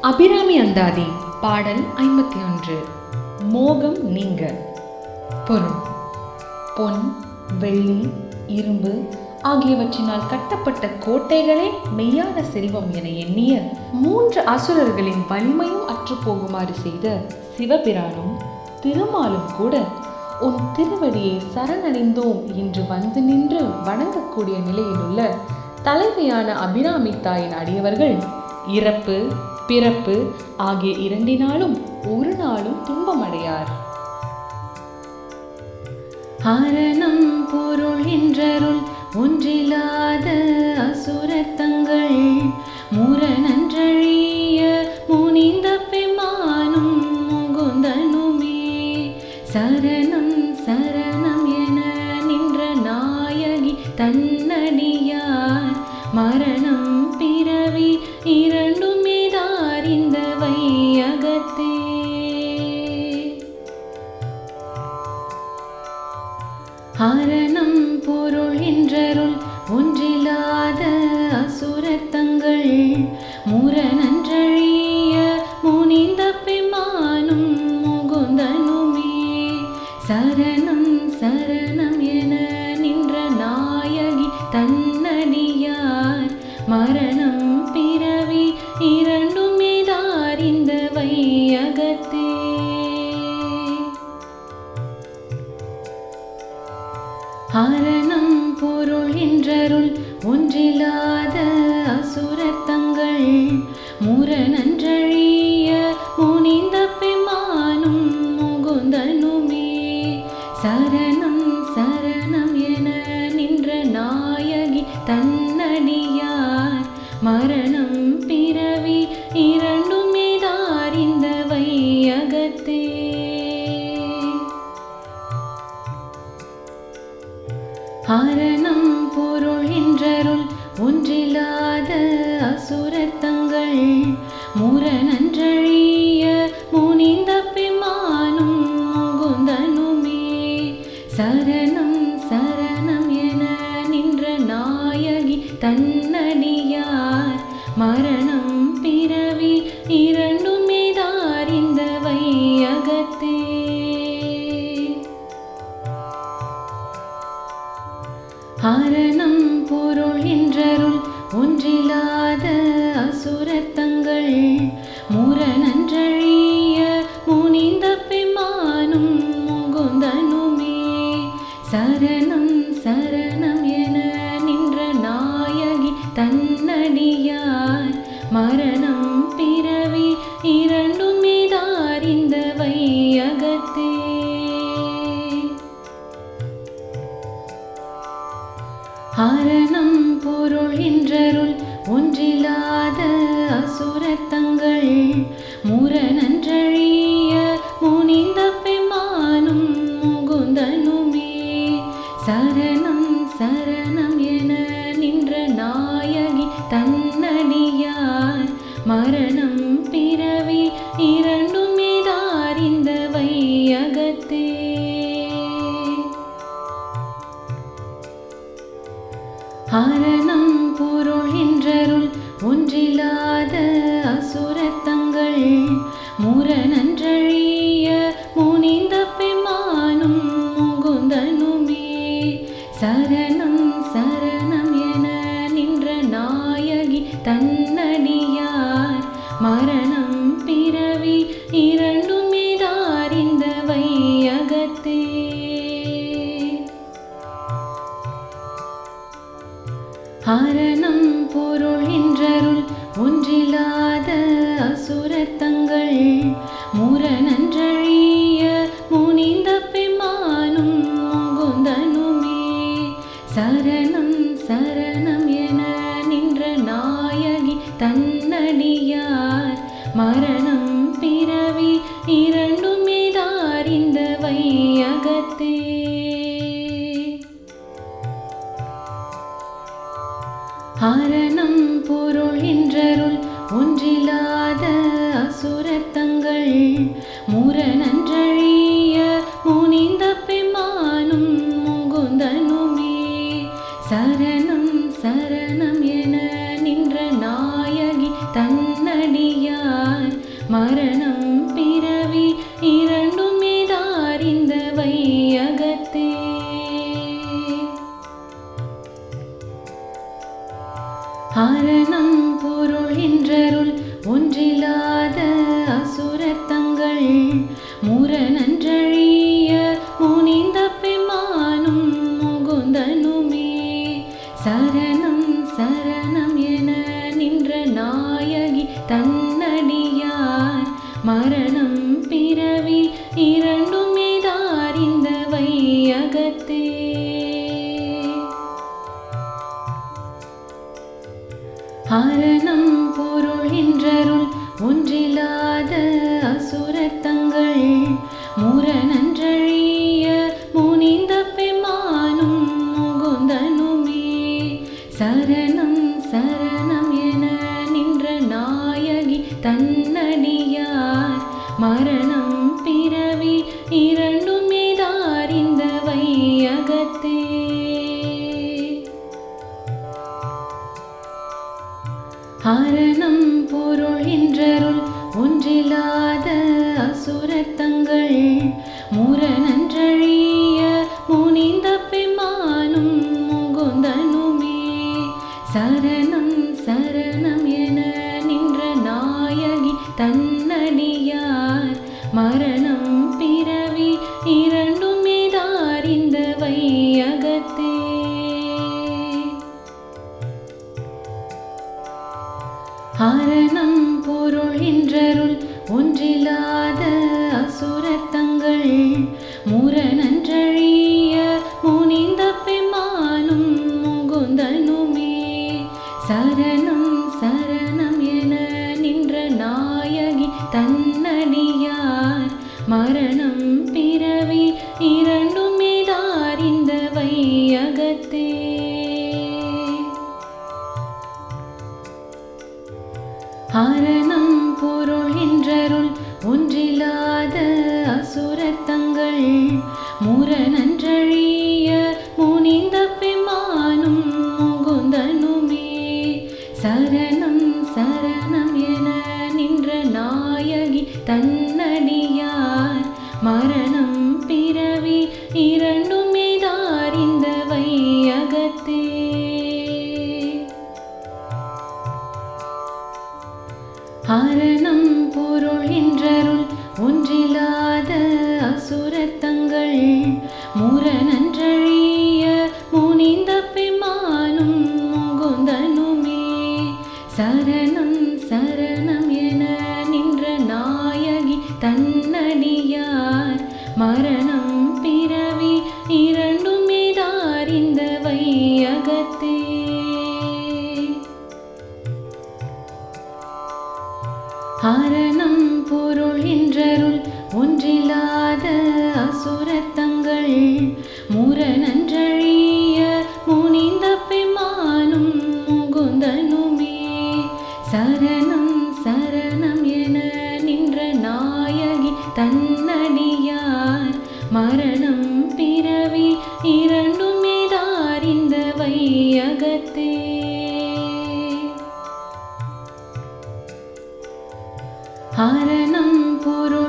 அபிராமி அந்தாதி பாடல் ஐம்பத்தி ஒன்று மோகம் நீங்க. பொருள். பொன் வெள்ளி இரும்பு ஆகியவற்றினால் கட்டப்பட்ட கோட்டைகளே மெய்யான செல்வம் என எண்ணிய மூன்று அசுரர்களின் வலிமையும் அற்றுப்போகுமாறு செய்த சிவபிரானும் திருமாலும் கூட உன் திருவடியை சரணடைந்தோம் என்று வந்து நின்று வணங்கக்கூடிய நிலையில் உள்ள தலைமையான அபிராமி தாயின் அடியவர்கள் இறப்பு பிறப்பு ஆகிய இரண்டினாலும் ஒரு நாளும் துன்பமடையார். ஆரணம் பொருள் என்றருள் ஒன்றில்லாத அசுரத்தங்கள் முரணன்றழிய முனிந்த பெமானும் முகுந்தனுமே. சரணம் சரணம் என நின்ற நாயகி தன்னடியார். மரணம் பிறவி இரண்டுமேதார் இந்த வையகத்தே ஹரணம் பொருள் என்றருள் ஒன்றில்லாத அசுரத்தங்கள் முரணன்றழிய முனிந்த பெமானும் முகுந்தனுமே. சரணம் சரணம் என நின்ற நாயகி தன் சரணம். சரணம் சரணம் என நின்ற நாயகி தன்னடியார். மரணம் பிறவி இரண்டுமேதார் இந்த வையகத்தே. ஹரணம் பொருள் என்றருள் ஒன்றில்லாத அசுரத்தங்கள். முரணன் காரணம் பொருள் என்றருள் ஒன்றில்லாத அசுரத்தங்கள் முரணன்றழிய ஹரணம் பொருள் என்றருள் ஒன்றில்லாத பிறவி இரண்டும் மீதார் வையகத்தே. அரணம் பொருள் என்றருள் ஒன்றில்லாத அசுரத்தங்கள் முரணன்றழிய முனிந்த பெமானும் முகுந்தனுமே. சரணம் சரணம் என நின்ற நாயகி தன்னடியார் மரணம் பிறவி இரண்டும் மீதார் இந்த வையகத்தே. ஹரணம் பொருள் என்றருள் ஒன்றில்லாத அசுரத்தங்கள் முரணன்றழிய முனிந்த பெமானும் முகுந்தனுமே. சரணம் சரணம் என நின்ற நாயகி தன் மரணம் பிறவி இரண்டும் மீதார் வையகத்தே. அரணம் பொருள் என்றருள் ஒன்றில்லாத அசுரத்தங்கள் முரணன்றழிய முனிந்த பெமானும் முகுந்தனுமே. சரணம் சரணம் என நின்ற நாயகி தன் மரணம்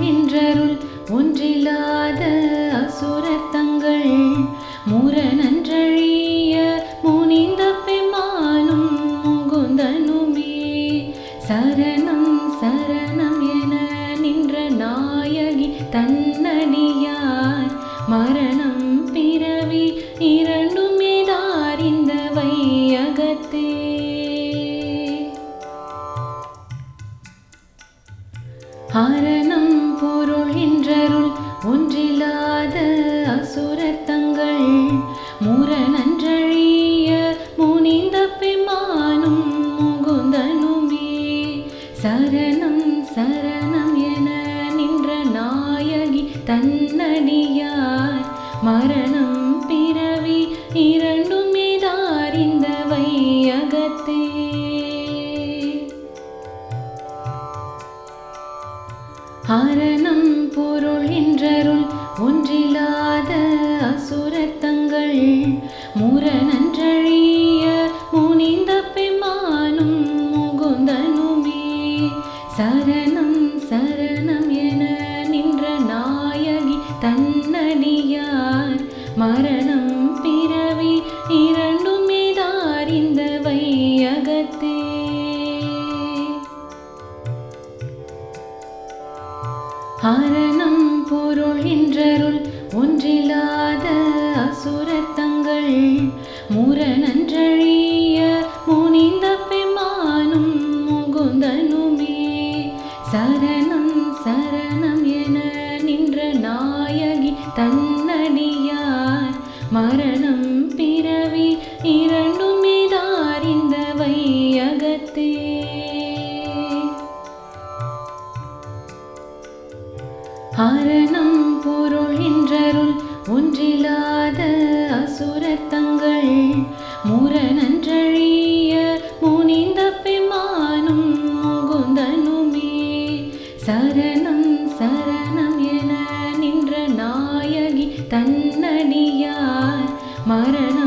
நின்றருள் ஒன்றில்லாத அசுரத்தங்கள் முரணன்றழிய முனிந்த பெமானும் முகுந்தனுமே. சரணம் சரணம் என நின்ற நாயகி தன்னடியார் மரணம் பிறவி இரண்டும் மீதார் வையகத்தே. ஹரண என்றருள் ஒன்றில்லாத அசுரத்தங்கள் முரணன்றழிய முனிந்த பெமானும் முகுந்தனுமே. சரணம் சரணம் என நின்ற நாயகி தன்னடியார். மரணம் பிறவி இரண்டுமே தாரிந்த வையகத்தே ஹரணம் பொருள் காரணம் பிறவி இரண்டுமே தாரிந்த வையகத்தே ஹரணம் பொருள் என்றருள் ஒன்றில்லாத அசுரத்தங்கள் முரணன்றழிய முனிந்த பெமானும் முகுந்தனுமே. சரணம் சரணம் என நின்ற நாயகி தன் மரணம்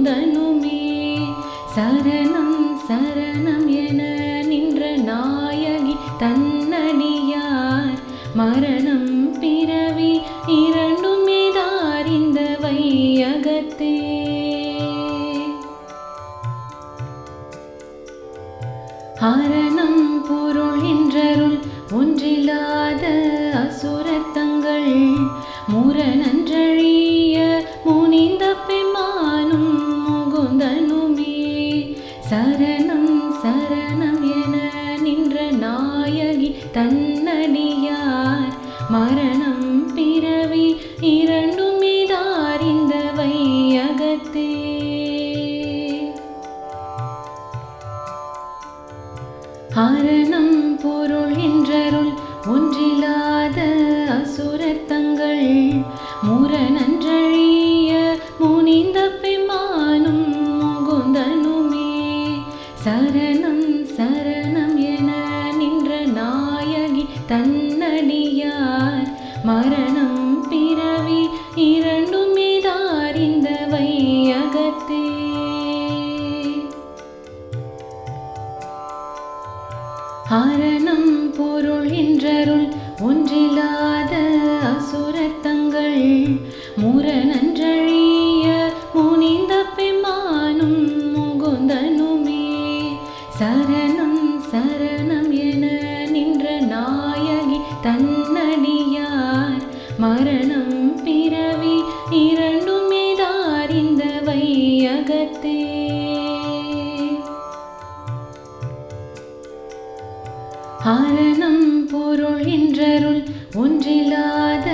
முகுந்தனுமே சரணம் சரணம் என நின்ற நாயகி தன்னடியார். மரணம் பிறவி இரண்டுமே தாரிந்த வையகத்தே. ஹரணம் பொருள் என்றருள் ஒன்றில்லாத அசுரத்தங்கள். முரணன்றழிய முனிந்த பெ தன்னடியார். மரணம் பிறவி இரண்டுமே தாரிந்த வையகத்தே. அரணம் பொருள் என்றருள் ஒன்றில்லாத அசுரத்தங்கள் முரணன்றல் ஒன்றில்லாத அசுரத்தங்கள் முரணன்றழிய முனிந்த பெம்மானும் முகுந்தனுமே. சரணம் சரணம் என நின்ற நாயகி தன்னடியார். மரணம் பிறவி இரண்டுமே தாரிந்த வையகத்தே. ஹரணம் பொருள் என்றருள் ஒன்றில்லாத